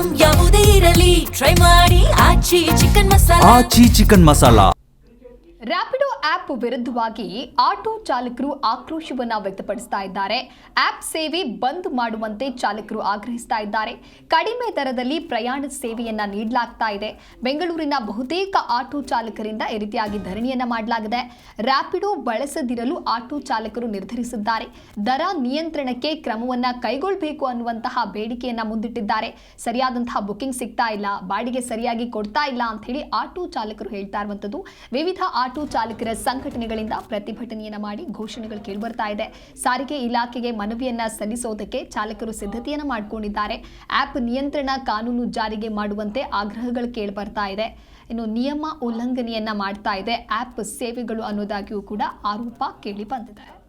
Item ಯಾವುದೇ ಇರಲಿ. Try ಮಾಡಿ. ಆಚಿ ಚಿಕನ್ ಮಸಾಲಾ. ಆಚಿ ಚಿಕನ್ ಮಸಾಲಾ. ಆಪ್ ವಿರುದ್ಧವಾಗಿ ಆಟೋ ಚಾಲಕರು ಆಕ್ರೋಶವನ್ನ ವ್ಯಕ್ತಪಡಿಸ್ತಾ ಇದ್ದಾರೆ. ಆಪ್ ಸೇವೆ ಬಂದ್ ಮಾಡುವಂತೆ ಚಾಲಕರು ಆಗ್ರಹಿಸ್ತಾ ಇದ್ದಾರೆ. ಕಡಿಮೆ ದರದಲ್ಲಿ ಪ್ರಯಾಣ ಸೇವೆಯನ್ನ ನೀಡಲಾಗ್ತಾ ಇದೆ. ಬೆಂಗಳೂರಿನ ಬಹುತೇಕ ಆಟೋ ಚಾಲಕರಿಂದ ಈ ರೀತಿಯಾಗಿ ಧರಣಿಯನ್ನ ಮಾಡಲಾಗಿದೆ. ರ್ಯಾಪಿಡೋ ಬಳಸದಿರಲು ಆಟೋ ಚಾಲಕರು ನಿರ್ಧರಿಸಿದ್ದಾರೆ. ದರ ನಿಯಂತ್ರಣಕ್ಕೆ ಕ್ರಮವನ್ನ ಕೈಗೊಳ್ಳಬೇಕು ಅನ್ನುವಂತಹ ಬೇಡಿಕೆಯನ್ನ ಮುಂದಿಟ್ಟಿದ್ದಾರೆ. ಸರಿಯಾದಂತಹ ಬುಕಿಂಗ್ ಸಿಗ್ತಾ ಇಲ್ಲ. ಬಾಡಿಗೆ ಸರಿಯಾಗಿ ಕೊಡ್ತಾ ಇಲ್ಲ ಅಂತ ಹೇಳಿ ಆಟೋ ಚಾಲಕರು ಹೇಳ್ತಾ ಇರುವಂತದ್ದು. ವಿವಿಧ ಆಟೋ ಚಾಲಕರ ಸಂಘಟನೆಗಳಿಂದ ಪ್ರತಿಭಟನೆಯನ್ನ ಮಾಡಿ ಘೋಷಣೆಗಳು ಕೇಳಿಬರ್ತಾ ಇದೆ. ಸಾರಿಗೆ ಇಲಾಖೆಗೆ ಮನವಿಯನ್ನ ಸಲ್ಲಿಸೋದಕ್ಕೆ ಚಾಲಕರು ಸಿದ್ಧತೆಯನ್ನ ಮಾಡಿಕೊಂಡಿದ್ದಾರೆ. ಆಪ್ ನಿಯಂತ್ರಣ ಕಾನೂನು ಜಾರಿಗೆ ಮಾಡುವಂತೆ ಆಗ್ರಹಗಳು ಕೇಳಿಬರ್ತಾ ಇದೆ. ಇನ್ನು ನಿಯಮ ಉಲ್ಲಂಘನೆಯನ್ನ ಮಾಡ್ತಾ ಇದೆ. ಆಪ್ ಸೇವೆಗಳು ಅನ್ನೋದಾಗಿಯೂ ಕೂಡ ಆರೋಪ ಕೇಳಿ ಬಂದಿದೆ.